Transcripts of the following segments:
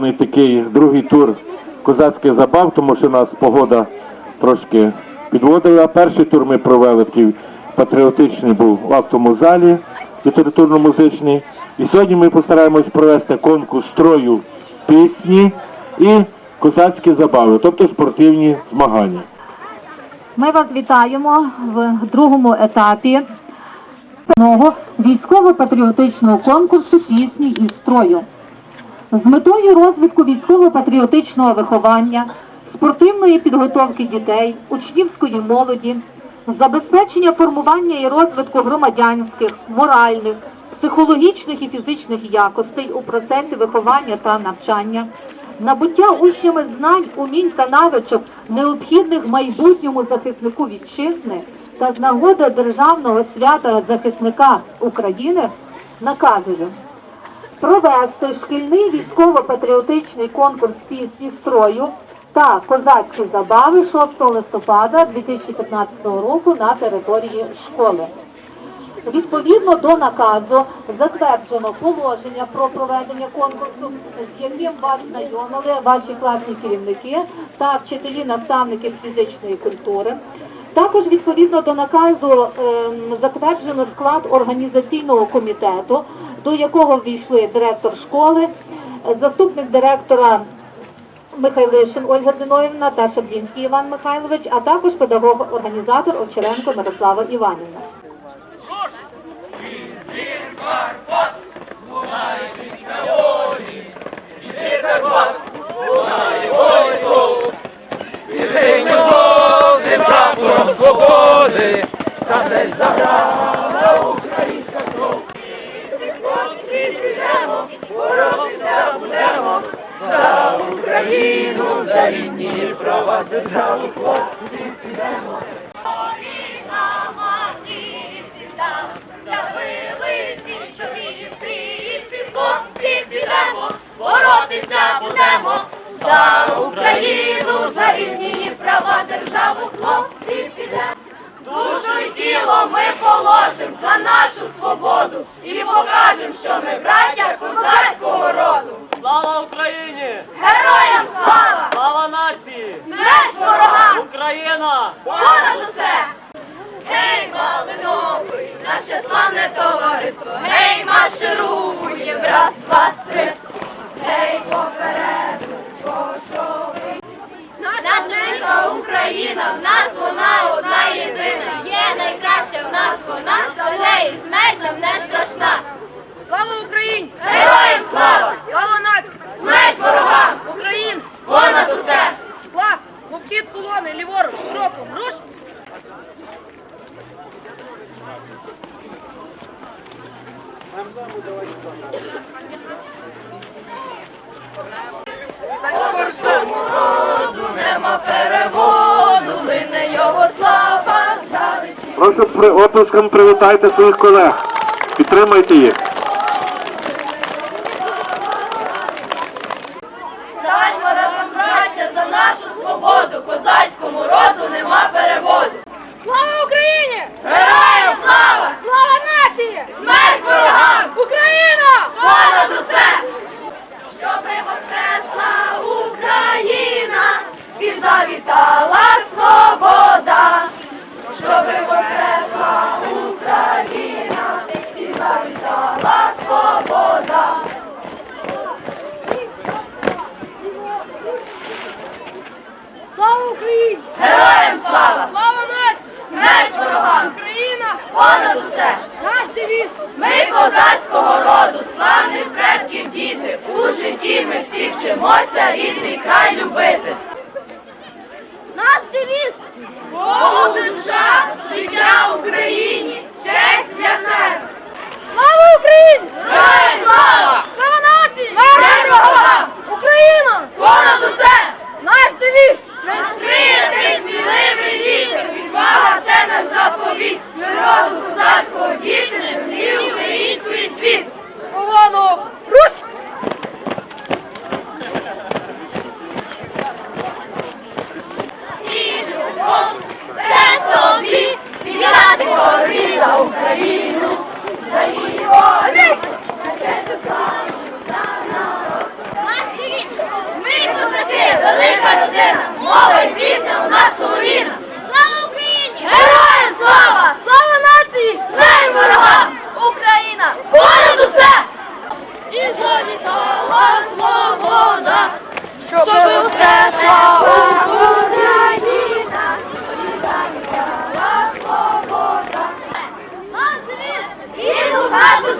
неочікуваний такий другий тур козацьких забав, тому що нас погода трошки підводила. Перший тур ми провели такий патріотичний був в актовому залі літературно-музичний. І сьогодні ми постараємось провести конкурс строю пісні і козацькі забави, тобто спортивні змагання. Ми вас вітаємо в другому етапі військово-патріотичного конкурсу пісні і строю. З метою розвитку військово-патріотичного виховання, спортивної підготовки дітей, учнівської молоді, забезпечення формування і розвитку громадянських, моральних, психологічних і фізичних якостей у процесі виховання та навчання, набуття учнями знань, умінь та навичок, необхідних майбутньому захиснику вітчизни та з нагоди державного свята захисника України наказую провести шкільний військово-патріотичний конкурс пісні строю та козацькі забави 6 листопада 2015 року на території школи. Відповідно до наказу затверджено положення про проведення конкурсу, з яким вас знайомили ваші класні керівники та вчителі наставники фізичної культури. Також відповідно до наказу ем, затверджено склад організаційного комітету, до якого ввійшли директор школи, е, заступник директора Михайлишин Ольга Диноївна та Шаблінський Іван Михайлович, а також педагог-організатор Овчаренко Мирослава Іванівна. Жовтим прапором свободи, та десь заграла українська кров. Хлопці підемо, боротися будемо за Рідні права державу хлопці підемо. Війна матірці там забили січові стрільці, хлопці підемо, боротися будемо за Україну, за рівні права державу, хлопці підемо. Душу й тіло ми положим за нашу свободу і покажем, що ми браття козацького роду. Слава Україні! Героям слава! Слава нації! Смерть ворогам! Україна! Понад усе! Гей, Малиновий, наше славне товариство! Гей, марширує, раз, два, три! Гей, попереду, пошовий! Наша ненька Україна, в нас вона одна єдина. Є найкраща в нас вона, за неї смерть нам не страшна. Слава Україні! Героям слава! Слава нації! Смерть ворогам! Україн! Понад усе! Клас! В обхід колони, ліворуч, кроком, руш! Його слава здалечі. Прошу оплеском привітайте своїх колег. Підтримайте їх. Станьмо разом, браття, за нашу свободу, козацькому роду нема переводу. Слава Україні! Героям слава! Слава нації! Смерть ворогам! Україна! Понад усе! Щоби воскресла Україна і завітала свобода! Щоби воскресла Україна і завітала свобода! Слава Україні! Героям слава! Слава нації! Смерть ворогам! Україна! Понад усе! Наш девіз! Ми козацького роду, славних предків діти. У житті ми всі вчимося рідний край любити. Наш девіз! Богу душа, життя Україні, честь для себе. Слава Україні! Героям слава! Слава нації! Смерть! Україна! Понад усе! Наш девіз!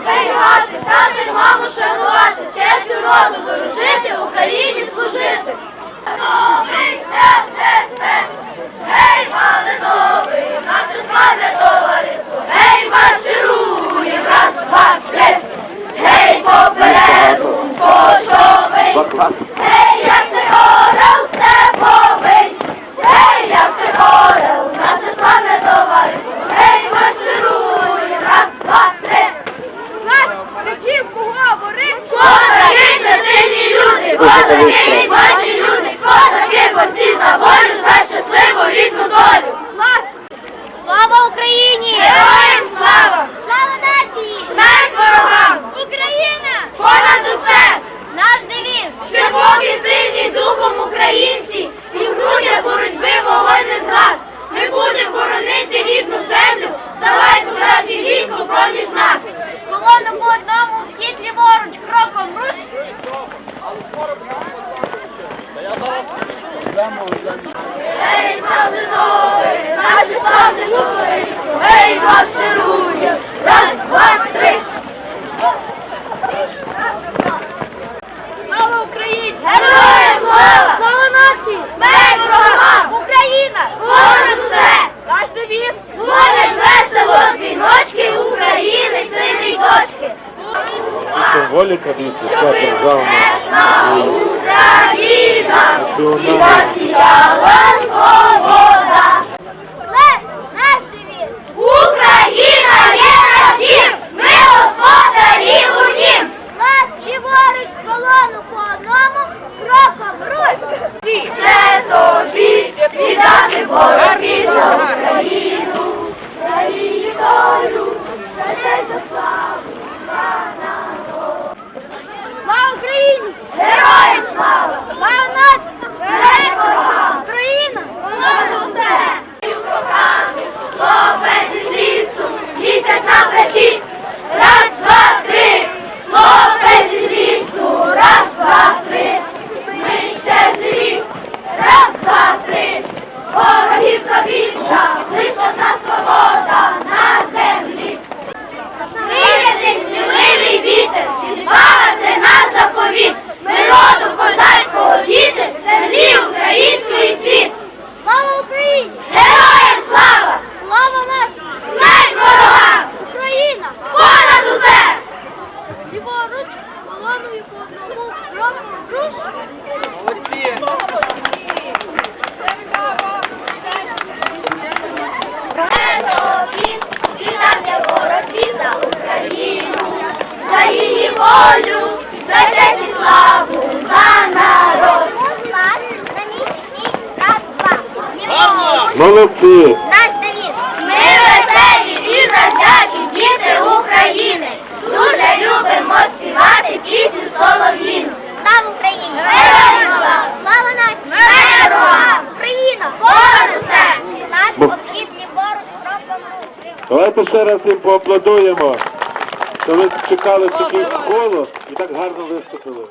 зберігати, брати й маму шанувати, честь роду дорожити, Україні служити. Новий гей, пане новий, наше славне товариство, гей, марширує, раз, два, дуже великі. Бачі люди, козаки, борці за за щасливу рідну долю. Слава Україні! Героям слава! Слава нації! Смерть ворогам! Україна! Понад усе! Наш девіз! Ще поки Гей, славний новий, наші славні новий, гей, марширує, раз, два, три. Слава Україні! Героям слава! Слава нації! Смерть ворогам! Україна! Понад усе! Ваш девіз! Дзвонять весело дзвіночки України, сини дочки! Волі, Щоб ви воскресна! країна і засіяла. Молодці! Бонусе! Нас обхід ліворуч пропонув. Давайте ще раз їм поаплодуємо. Що ви чекали такий коло і так гарно виступили.